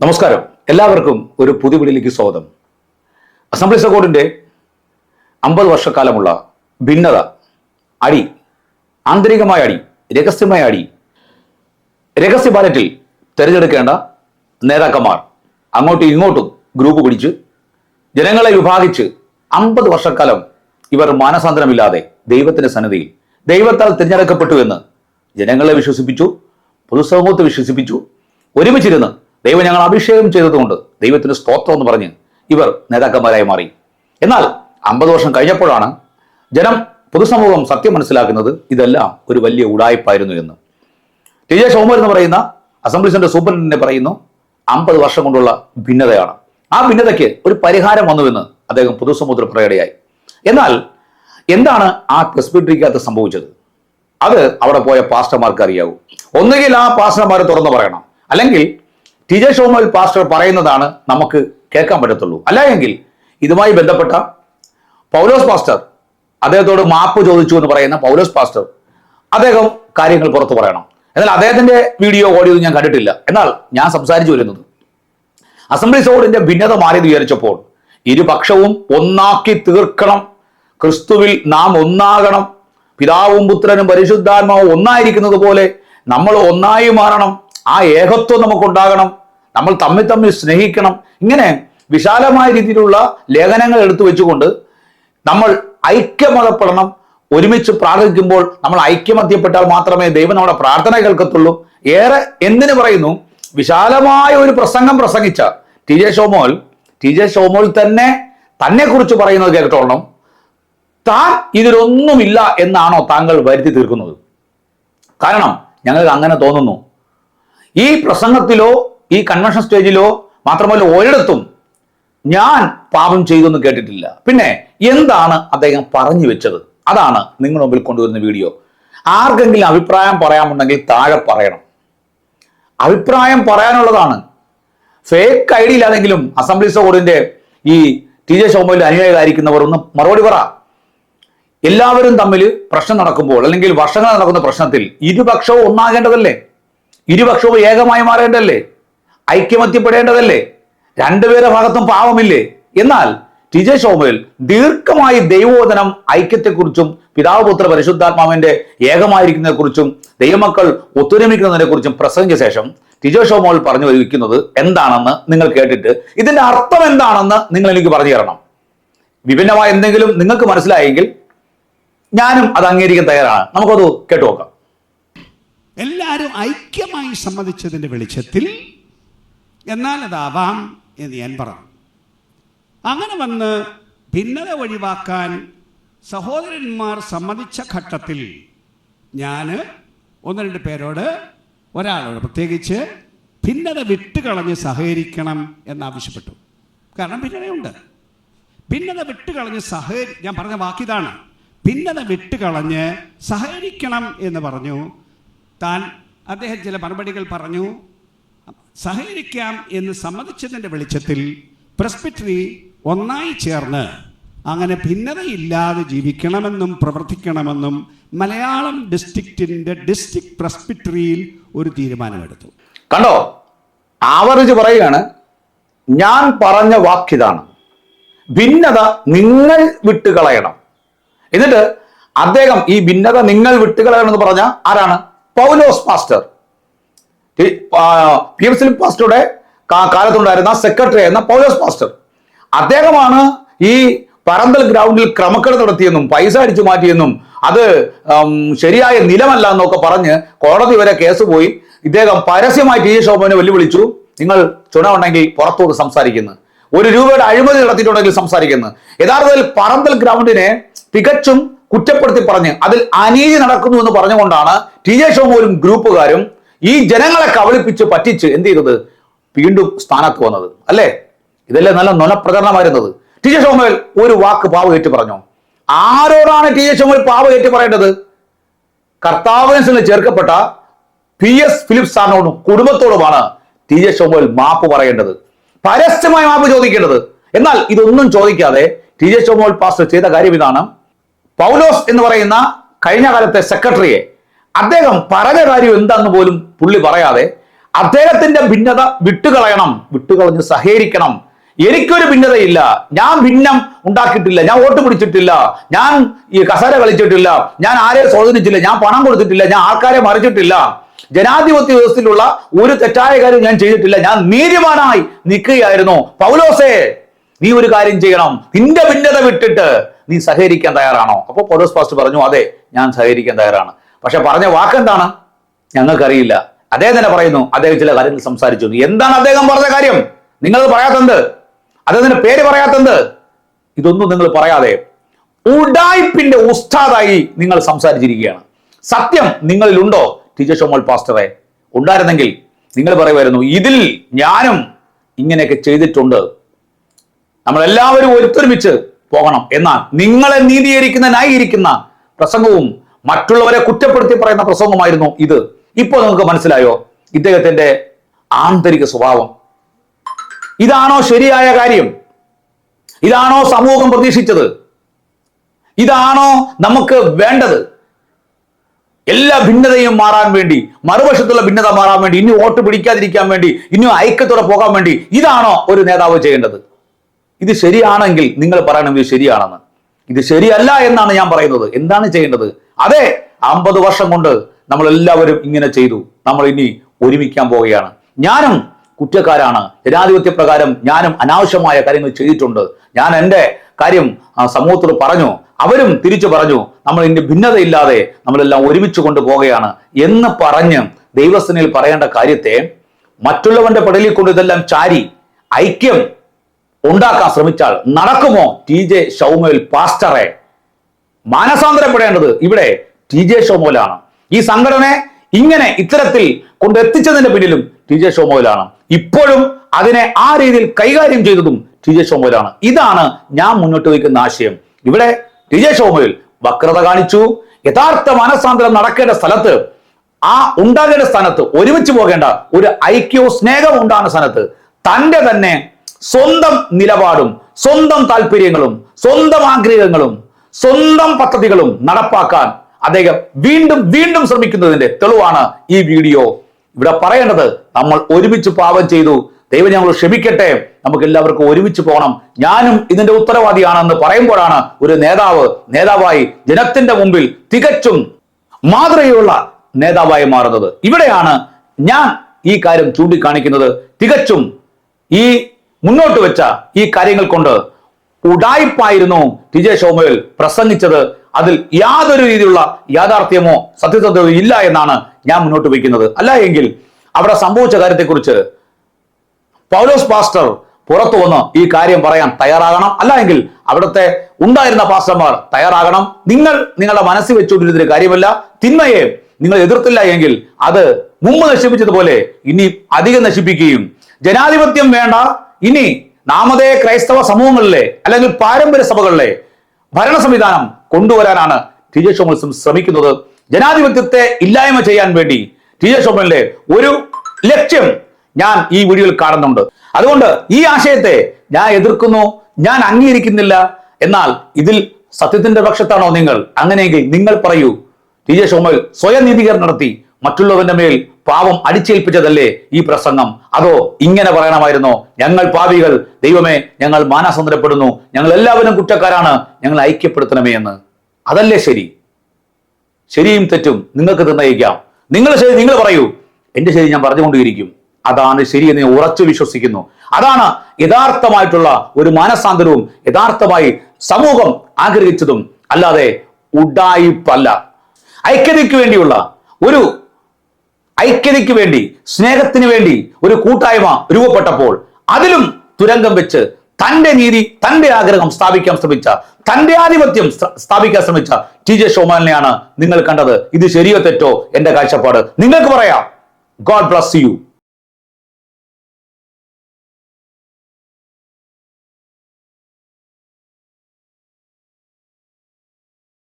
നമസ്കാരം. എല്ലാവർക്കും ഒരു പുതിയ വീടിലേക്ക് സ്വാഗതം. അസംബ്ലി സക്കോഡിന്റെ അമ്പത് വർഷക്കാലമുള്ള ഭിന്നത അടി ആന്തരികമായ അടി രഹസ്യമായ അടി രഹസ്യ ബാലറ്റിൽ തിരഞ്ഞെടുക്കേണ്ട നേതാക്കന്മാർ അങ്ങോട്ടും ഇങ്ങോട്ടും ഗ്രൂപ്പ് പിടിച്ച് ജനങ്ങളെ വിഭാഗിച്ച് അമ്പത് വർഷക്കാലം ഇവർ മാനസാന്തരമില്ലാതെ ദൈവത്തിന്റെ സന്നദ്ധിയിൽ ദൈവത്താൽ തിരഞ്ഞെടുക്കപ്പെട്ടു എന്ന് ജനങ്ങളെ വിശ്വസിപ്പിച്ചു പൊതുസമൂഹത്തെ വിശ്വസിപ്പിച്ചു ഒരുമിച്ചിരുന്ന് ദൈവം ഞങ്ങൾ അഭിഷേകം ചെയ്തതുകൊണ്ട് ദൈവത്തിന് സ്തോത്രം എന്ന് പറഞ്ഞ് ഇവർ നേതാക്കന്മാരായി മാറി. എന്നാൽ അമ്പത് വർഷം കഴിഞ്ഞപ്പോഴാണ് ജനം പൊതുസമൂഹം സത്യം മനസ്സിലാക്കുന്നത് ഇതെല്ലാം ഒരു വലിയ ഉടായ്പായിരുന്നു എന്ന്. ടി ജെ ഷോമർ എന്ന് പറയുന്ന അസംബ്ലി സെന്റർ സൂപ്രണ്ടിനെ പറയുന്നു അമ്പത് വർഷം കൊണ്ടുള്ള ഭിന്നതയാണ്. ആ ഭിന്നതയ്ക്ക് ഒരു പരിഹാരം വന്നുവെന്ന് അദ്ദേഹം പൊതുസമൂഹത്തിൽ പറയടയായി എന്നാൽ എന്താണ് ആ പ്രസ്ബിറ്ററിക്കകത്ത് സംഭവിച്ചത്? അത് അവിടെ പോയ പാസ്റ്റർമാർക്ക് അറിയാവൂ. ഒന്നുകിൽ ആ പാസ്റ്റർമാരെ തുറന്നു പറയണം. അല്ലെങ്കിൽ ടി ജെ ഷോമൽ പാസ്റ്റർ പറയുന്നതാണ് നമുക്ക് കേൾക്കാൻ പറ്റത്തുള്ളൂ. അല്ല എങ്കിൽ ഇതുമായി ബന്ധപ്പെട്ട പൗലോസ് പാസ്റ്റർ അദ്ദേഹത്തോട് മാപ്പ് ചോദിച്ചു എന്ന് പറയുന്ന പൗലോസ് പാസ്റ്റർ അദ്ദേഹം കാര്യങ്ങൾ പുറത്തു പറയണം. എന്നാൽ അദ്ദേഹത്തിന്റെ വീഡിയോ ഓഡിയോ ഞാൻ കണ്ടിട്ടില്ല. എന്നാൽ ഞാൻ സംസാരിച്ചു വരുന്നത്. അസംബ്ലി സോഡിന്റെ ഭിന്നത മാറിയത് വിചാരിച്ചപ്പോൾ ഇരുപക്ഷവും ഒന്നാക്കി തീർക്കണം. ക്രിസ്തുവിൽ നാം ഒന്നാകണം. പിതാവും പുത്രനും പരിശുദ്ധാത്മാവും ഒന്നായിരിക്കുന്നത് പോലെ നമ്മൾ ഒന്നായി മാറണം. ആ ഏകത്വം നമുക്കുണ്ടാകണം. നമ്മൾ തമ്മിൽ തമ്മിൽ സ്നേഹിക്കണം. ഇങ്ങനെ വിശാലമായ രീതിയിലുള്ള ലേഖനങ്ങൾ എടുത്തു വെച്ചുകൊണ്ട് നമ്മൾ ഐക്യമതപ്പെടണം. ഒരുമിച്ച് പ്രാർത്ഥിക്കുമ്പോൾ നമ്മൾ ഐക്യമധ്യപ്പെട്ടാൽ മാത്രമേ ദൈവം നമ്മുടെ പ്രാർത്ഥന കേൾക്കത്തുള്ളൂ. ഏറെ എന്തിനു പറയുന്നു? വിശാലമായ ഒരു പ്രസംഗം പ്രസംഗിച്ച T J Shomol T J Shomol തന്നെ തന്നെ കുറിച്ച് പറയുന്നത് കേട്ടോളണം താൻ ഇതിലൊന്നുമില്ല എന്നാണോ താങ്കൾ വരുത്തി തീർക്കുന്നത്? കാരണം ഞങ്ങൾക്ക് അങ്ങനെ തോന്നുന്നു. ഈ പ്രസംഗത്തിലോ ഈ കൺവെൻഷൻ സ്റ്റേജിലോ മാത്രമല്ല ഒരിടത്തും ഞാൻ പാപം ചെയ്തെന്ന് കേട്ടിട്ടില്ല. പിന്നെ എന്താണ് അദ്ദേഹം പറഞ്ഞു വെച്ചത്? അതാണ് നിങ്ങൾ മുമ്പിൽ കൊണ്ടുവരുന്ന വീഡിയോ. ആർക്കെങ്കിലും അഭിപ്രായം പറയാമുണ്ടെങ്കിൽ താഴെ പറയണം. അഭിപ്രായം പറയാനുള്ളതാണ്. ഫേക്ക് ഐ ഡി ഇല്ലാതെങ്കിലും അസംബ്ലി സോഡിന്റെ ഈ ടി ജെ ശോഭയിൽ അനുയായികളായിരിക്കുന്നവർ ഒന്ന് മറുപടി പറ. എല്ലാവരും തമ്മിൽ പ്രശ്നം നടക്കുമ്പോൾ അല്ലെങ്കിൽ വർഷങ്ങൾ നടക്കുന്ന പ്രശ്നത്തിൽ ഇരുപക്ഷവും ഒന്നാകേണ്ടതല്ലേ? ഇരുപക്ഷവും ഏകമായി മാറേണ്ടതല്ലേ? ഐക്യമത്യപ്പെടേണ്ടതല്ലേ? രണ്ടുപേരെ ഭാഗത്തും പാവമില്ലേ? എന്നാൽ ടി ജെ ശോഭയിൽ ദീർഘമായി ദൈവോധനം ഐക്യത്തെക്കുറിച്ചും പിതാവ് പുത്ര പരിശുദ്ധാത്മാവിന്റെ ഏകമായിരിക്കുന്നതിനെ കുറിച്ചും ദൈവമക്കൾ ഒത്തൊരുമിക്കുന്നതിനെ കുറിച്ചും പ്രസംഗിച്ച ശേഷം ടിജോ ഷോമോൾ പറഞ്ഞു വരിക്കുന്നത് എന്താണെന്ന് നിങ്ങൾ കേട്ടിട്ട് ഇതിന്റെ അർത്ഥം എന്താണെന്ന് നിങ്ങൾ എനിക്ക് പറഞ്ഞു തരണം. വിഭിന്നമായ എന്തെങ്കിലും നിങ്ങൾക്ക് മനസ്സിലായെങ്കിൽ ഞാനും അത് അംഗീകരിക്കാൻ തയ്യാറാണ്. നമുക്കത് കേട്ടു നോക്കാം. എല്ലാവരും ഐക്യമായി സമ്മതിച്ചതിന്റെ വെളിച്ചത്തിൽ എന്നാൽ അതാവാം എന്ന് ഞാൻ പറഞ്ഞു അങ്ങനെ വന്ന് ഭിന്നത ഒഴിവാക്കാൻ സഹോദരന്മാർ സമ്മതിച്ച ഘട്ടത്തിൽ ഞാൻ ഒന്ന് രണ്ട് പേരോട് ഒരാളോട് പ്രത്യേകിച്ച് ഭിന്നത വിട്ടുകളഞ്ഞ് സഹകരിക്കണം എന്നാവശ്യപ്പെട്ടു. കാരണം ഭിന്നതയുണ്ട്. ഭിന്നത വിട്ടുകളഞ്ഞ് സഹകരി ഞാൻ പറഞ്ഞ വാക്കിതാണ് ഭിന്നത വിട്ടുകളഞ്ഞ് സഹകരിക്കണം എന്ന് പറഞ്ഞു. താൻ അദ്ദേഹം ചില മറുപടികൾ പറഞ്ഞു. സഹകരിക്കാം എന്ന് സമ്മതിച്ചതിന്റെ വെളിച്ചത്തിൽ പ്രസ്പിറ്ററി ഒന്നായി ചേർന്ന് അങ്ങനെ ഭിന്നതയില്ലാതെ ജീവിക്കണമെന്നും പ്രവർത്തിക്കണമെന്നും മലയാളം ഡിസ്ട്രിക്റ്റിന്റെ ഡിസ്ട്രിക്ട് പ്രസ്പിറ്ററിയിൽ ഒരു തീരുമാനമെടുത്തു. കണ്ടോ? ആവറേജ് പറയുകയാണ് ഞാൻ പറഞ്ഞ വാക്കിതാണ്. ഭിന്നത നിങ്ങൾ വിട്ടുകളയണം. എന്നിട്ട് അദ്ദേഹം ഈ ഭിന്നത നിങ്ങൾ വിട്ടുകളയണം എന്ന് പറഞ്ഞ ആരാണ്? പൗലോസ് പാസ്റ്റർ പി എം സിലിം പാസ്റ്ററുടെ കാലത്തുണ്ടായിരുന്ന സെക്രട്ടറി ആയിരുന്ന പൗലോസ് പാസ്റ്റർ അദ്ദേഹമാണ് ഈ പറന്തൽ ഗ്രൗണ്ടിൽ ക്രമക്കേട് നടത്തിയെന്നും പൈസ അടിച്ചു മാറ്റിയെന്നും അത് ശരിയായ നിലമല്ല എന്നൊക്കെ പറഞ്ഞ് കോടതി വരെ കേസ് പോയി. ഇദ്ദേഹം പരസ്യമായി ടി ജെ ശോഭനെ വെല്ലുവിളിച്ചു. നിങ്ങൾ ചുണ ഉണ്ടെങ്കിൽ പുറത്തോട്ട് സംസാരിക്കുന്നു. ഒരു രൂപയുടെ അഴിമതി നടത്തിയിട്ടുണ്ടെങ്കിൽ സംസാരിക്കുന്നു. യഥാർത്ഥത്തിൽ പറന്തൽ ഗ്രൗണ്ടിനെ തികച്ചും കുറ്റപ്പെടുത്തി പറഞ്ഞ് അതിൽ അനീതി നടക്കുന്നു എന്ന് പറഞ്ഞുകൊണ്ടാണ് ടി ജെ ഷോമോലും ഗ്രൂപ്പുകാരും ഈ ജനങ്ങളെ കബളിപ്പിച്ച് പറ്റിച്ച് എന്ത് ചെയ്തത്? വീണ്ടും സ്ഥാനത്ത് വന്നത്. അല്ലേ? ഇതല്ലേ നല്ല നുണപ്രകടനമായിരുന്നത് ടി ജെ ഷോമേൽ ഒരു വാക്ക് പാവ ഏറ്റു പറഞ്ഞു? ആരോടാണ് ടി ജെ ഷോമേൽ പാവ ഏറ്റു പറയേണ്ടത്? കർത്താവിനെ ചേർക്കപ്പെട്ട പി എസ് ഫിലിപ്പ് സാറിനോടും കുടുംബത്തോടുമാണ് ടി ജെ ഷോമേൽ മാപ്പ് പറയേണ്ടത്. പരസ്യമായി മാപ്പ് ചോദിക്കേണ്ടത്. എന്നാൽ ഇതൊന്നും ചോദിക്കാതെ ടി ജെ ഷോമോൾ പാസ്റ്റർ ചെയ്ത കാര്യം ഇതാണ്. പൗലോസ് എന്ന് പറയുന്ന കഴിഞ്ഞ കാലത്തെ സെക്രട്ടറിയെ അദ്ദേഹം പറഞ്ഞ കാര്യം എന്താന്ന് പോലും പുള്ളി പറയാതെ അദ്ദേഹത്തിന്റെ ഭിന്നത വിട്ടുകളയണം. വിട്ടുകളഞ്ഞ് സഹകരിക്കണം. എനിക്കൊരു ഭിന്നതയില്ല. ഞാൻ ഭിന്നം ഉണ്ടാക്കിയിട്ടില്ല. ഞാൻ വോട്ട് പിടിച്ചിട്ടില്ല. ഞാൻ ഈ കസര കളിച്ചിട്ടില്ല. ഞാൻ ആരെ സ്വാധീനിച്ചില്ല. ഞാൻ പണം കൊടുത്തിട്ടില്ല. ഞാൻ ആൾക്കാരെ മറിച്ചിട്ടില്ല. ജനാധിപത്യ വ്യവസ്ഥയിലുള്ള ഒരു തെറ്റായ കാര്യം ഞാൻ ചെയ്തിട്ടില്ല. ഞാൻ നീതിമാനായി നിൽക്കുകയായിരുന്നു. പൗലോസേ നീ ഒരു കാര്യം ചെയ്യണം. നിന്റെ ഭിന്നത വിട്ടിട്ട് നീ സഹകരിക്കാൻ തയ്യാറാണോ? അപ്പോൾ പൗലോസ് പാസ്റ്റർ പറഞ്ഞു അതെ ഞാൻ സഹകരിക്കാൻ തയ്യാറാണ്. പക്ഷെ പറഞ്ഞ വാക്കെന്താണ്? ഞങ്ങൾക്കറിയില്ല. അദ്ദേഹം തന്നെ പറയുന്നു അദ്ദേഹം ചില കാര്യങ്ങൾ സംസാരിച്ചു. എന്താണ് അദ്ദേഹം പറഞ്ഞ കാര്യം? നിങ്ങൾ പറയാത്തത് അദ്ദേഹത്തിന്റെ പേര് പറയാത്തത് ഇതൊന്നും നിങ്ങൾ പറയാതെ ഉടായ്പിന്റെ ഉസ്താദായി നിങ്ങൾ സംസാരിച്ചിരിക്കുകയാണ്. സത്യം നിങ്ങളിലുണ്ടോ? ടീച്ചർ ഷോമോൾ പാസ്റ്ററെ ഉണ്ടായിരുന്നെങ്കിൽ നിങ്ങൾ പറയുമായിരുന്നു ഇതിൽ ഞാനും ഇങ്ങനെയൊക്കെ ചെയ്തിട്ടുണ്ട്. നമ്മളെല്ലാവരും ഒരുത്തൊരുമിച്ച് പോകണം. എന്നാൽ നിങ്ങളെ നീതീകരിക്കുന്നതിനായി ഇരിക്കുന്ന പ്രസംഗവും മറ്റുള്ളവരെ കുറ്റപ്പെടുത്തി പറയുന്ന പ്രസംഗമായിരുന്നു ഇത്. ഇപ്പോൾ നിങ്ങൾക്ക് മനസ്സിലായോ? ഇദ്ദേഹത്തിന്റെ ആന്തരിക സ്വഭാവം. ഇതാണോ ശരിയായ കാര്യം? ഇതാണോ സമൂഹം പ്രതീക്ഷിച്ചത്? ഇതാണോ നമുക്ക് വേണ്ടത്? എല്ലാ ഭിന്നതയും മാറാൻ വേണ്ടി മറുവശത്തുള്ള ഭിന്നത മാറാൻ വേണ്ടി ഇനി വോട്ട് പിടിക്കാതിരിക്കാൻ വേണ്ടി ഇനി ഐക്യത്തോടെ പോകാൻ വേണ്ടി ഇതാണോ ഒരു നേതാവ് ചെയ്യേണ്ടത്? ഇത് ശരിയാണെങ്കിൽ നിങ്ങൾ പറയണം ഇത് ശരിയാണെന്ന്. ഇത് ശരിയല്ല എന്നാണ് ഞാൻ പറയുന്നത്. എന്താണ് ചെയ്യേണ്ടത്? അതെ അമ്പത് വർഷം കൊണ്ട് നമ്മൾ എല്ലാവരും ഇങ്ങനെ ചെയ്തു. നമ്മൾ ഇനി ഒരുമിക്കാൻ പോവുകയാണ്. ഞാനും കുറ്റക്കാരാണ്. ജനാധിപത്യ പ്രകാരം ഞാനും അനാവശ്യമായ കാര്യങ്ങൾ ചെയ്തിട്ടുണ്ട്. ഞാൻ എന്റെ കാര്യം സമൂഹത്തോട് പറഞ്ഞു. അവരും തിരിച്ചു പറഞ്ഞു. നമ്മൾ ഇതിന്റെ ഭിന്നതയില്ലാതെ നമ്മളെല്ലാം ഒരുമിച്ച് കൊണ്ട് പോവുകയാണ് എന്ന് പറഞ്ഞ് ദൈവസ്ഥനയിൽ പറയേണ്ട കാര്യത്തെ മറ്റുള്ളവന്റെ പടലിൽ കൊണ്ട് ഇതെല്ലാം ചാരി ഐക്യം ഉണ്ടാക്കാൻ ശ്രമിച്ചാൽ നടക്കുമോ? ടി ജെ ഷൗമേൽ പാസ്റ്ററെ മാനസാന്തരപ്പെടേണ്ടത് ഇവിടെ ടി ജെ ഷോമോലാണ് ഈ സംഘടനയെ ഇങ്ങനെ ഇത്തരത്തിൽ കൊണ്ടെത്തിച്ചതിന്റെ പിന്നിലും ടി ജെ ഷോമോയിലാണ് ഇപ്പോഴും അതിനെ ആ രീതിയിൽ കൈകാര്യം ചെയ്തതും ടി ജെ ഷോമോയിലാണ് ഇതാണ് ഞാൻ മുന്നോട്ട് വയ്ക്കുന്ന ആശയം. ഇവിടെ ടി ജെ ഷോമോയിൽ വക്രത കാണിച്ചു. യഥാർത്ഥ മാനസാന്തരം നടക്കേണ്ട സ്ഥലത്ത് ആ ഉണ്ടാകേണ്ട സ്ഥാനത്ത് ഒരുമിച്ച് പോകേണ്ട ഒരു ഐക്യവും സ്നേഹവും ഉണ്ടാകുന്ന സ്ഥാനത്ത് തന്റെ തന്നെ സ്വന്തം നിലപാടും സ്വന്തം താല്പര്യങ്ങളും സ്വന്തം ആഗ്രഹങ്ങളും സ്വന്തം പദ്ധതികളും നടപ്പാക്കാൻ അദ്ദേഹം വീണ്ടും വീണ്ടും ശ്രമിക്കുന്നതിന്റെ തെളിവാണ് ഈ വീഡിയോ. ഇവിടെ പറയേണ്ടത് നമ്മൾ ഒരുമിച്ച് പാപം ചെയ്തു. ദൈവം ഞങ്ങൾ ക്ഷമിക്കട്ടെ. നമുക്ക് എല്ലാവർക്കും ഒരുമിച്ച് പോകണം. ഞാനും ഇതിന്റെ ഉത്തരവാദിയാണെന്ന് പറയുമ്പോഴാണ് ഒരു നേതാവ് നേതാവായി ജനത്തിന്റെ മുമ്പിൽ തികച്ചും മാതൃകയുള്ള നേതാവായി മാറുന്നത്. ഇവിടെയാണ് ഞാൻ ഈ കാര്യം ചൂണ്ടിക്കാണിക്കുന്നത്. തികച്ചും ഈ മുന്നോട്ട് വെച്ച ഈ കാര്യങ്ങൾ കൊണ്ട് ഉടായിപ്പായിരുന്നു ടി ജെ ഷോമോയിൽ പ്രസംഗിച്ചത്. അതിൽ യാതൊരു രീതിയിലുള്ള യാഥാർത്ഥ്യമോ സത്യസന്ധതയോ ഇല്ല എന്നാണ് ഞാൻ മുന്നോട്ട് വയ്ക്കുന്നത്. അല്ല എങ്കിൽ അവിടെ സംഭവിച്ച കാര്യത്തെക്കുറിച്ച് പൗലോസ് പാസ്റ്റർ പുറത്തു വന്ന് ഈ കാര്യം പറയാൻ തയ്യാറാകണം. അല്ല എങ്കിൽ അവിടുത്തെ ഉണ്ടായിരുന്ന പാസ്റ്റർമാർ തയ്യാറാകണം. നിങ്ങൾ നിങ്ങളുടെ മനസ്സിൽ വെച്ചുകൊണ്ടിരുന്നൊരു കാര്യമല്ല തിന്മയെ നിങ്ങൾ എതിർത്തില്ല എങ്കിൽ അത് മുമ്പ് നശിപ്പിച്ചതുപോലെ ഇനി അധികം നശിപ്പിക്കുകയും ജനാധിപത്യം വേണ്ട ഇനി നാമതേ ക്രൈസ്തവ സമൂഹങ്ങളിലെ അല്ലെങ്കിൽ പാരമ്പര്യ സഭകളിലെ ഭരണ സംവിധാനം കൊണ്ടുവരാനാണ് ടി ജെ ഷോമൽസും ശ്രമിക്കുന്നത്. ജനാധിപത്യത്തെ ഇല്ലായ്മ ചെയ്യാൻ വേണ്ടി ടി ജെ ഷോമലിന്റെ ഒരു ലക്ഷ്യം ഞാൻ ഈ വീഡിയോയിൽ കാണുന്നുണ്ട്. അതുകൊണ്ട് ഈ ആശയത്തെ ഞാൻ എതിർക്കുന്നു ഞാൻ അംഗീകരിക്കുന്നില്ല. എന്നാൽ ഇതിൽ സത്യത്തിന്റെ പക്ഷത്താണോ നിങ്ങൾ? അങ്ങനെയെങ്കിൽ നിങ്ങൾ പറയൂ. ടി ജെ ഷോമൽ സ്വയം നീതീകരണം നടത്തി. മറ്റുള്ളവന്റെ മേൽ പാവം അടിച്ചേൽപ്പിച്ചതല്ലേ ഈ പ്രസംഗം? അതോ ഇങ്ങനെ പറയണമായിരുന്നോ ഞങ്ങൾ പാപികൾ ദൈവമേ ഞങ്ങൾ മാനസാന്തരപ്പെടുന്നു ഞങ്ങൾ എല്ലാവരും കുറ്റക്കാരാണ് ഞങ്ങൾ ഐക്യപ്പെടുത്തണമേ എന്ന്. അതല്ലേ ശരി? ശരിയും തെറ്റും നിങ്ങൾക്ക് നിർണയിക്കാം നിങ്ങൾ ശരി നിങ്ങൾ പറയൂ. എന്റെ ശരി ഞാൻ പറഞ്ഞുകൊണ്ടിരിക്കും. അതാണ് ശരി എന്ന് ഞാൻ ഉറച്ചു വിശ്വസിക്കുന്നു. അതാണ് യഥാർത്ഥമായിട്ടുള്ള ഒരു മാനസാന്തരവും യഥാർത്ഥമായി സമൂഹം ആഗ്രഹിച്ചതും അല്ലാതെ ഉഡായിപ്പല്ല ഐക്യതയ്ക്ക് വേണ്ടിയുള്ള ഒരു ഐക്യതയ്ക്ക് വേണ്ടി സ്നേഹത്തിന് വേണ്ടി ഒരു കൂട്ടായ്മ രൂപപ്പെട്ടപ്പോൾ അതിലും തുരങ്കം വെച്ച് തന്റെ നീതി തന്റെ ആഗ്രഹം സ്ഥാപിക്കാൻ ശ്രമിച്ച തന്റെ ആധിപത്യം സ്ഥാപിക്കാൻ ശ്രമിച്ച ടി ജെ ഷോമാലിനെയാണ് നിങ്ങൾ കണ്ടത്. ഇത് ശരിയോ തെറ്റോ? എന്റെ കാഴ്ചപ്പാട്. നിങ്ങൾക്ക് പറയാം. God bless you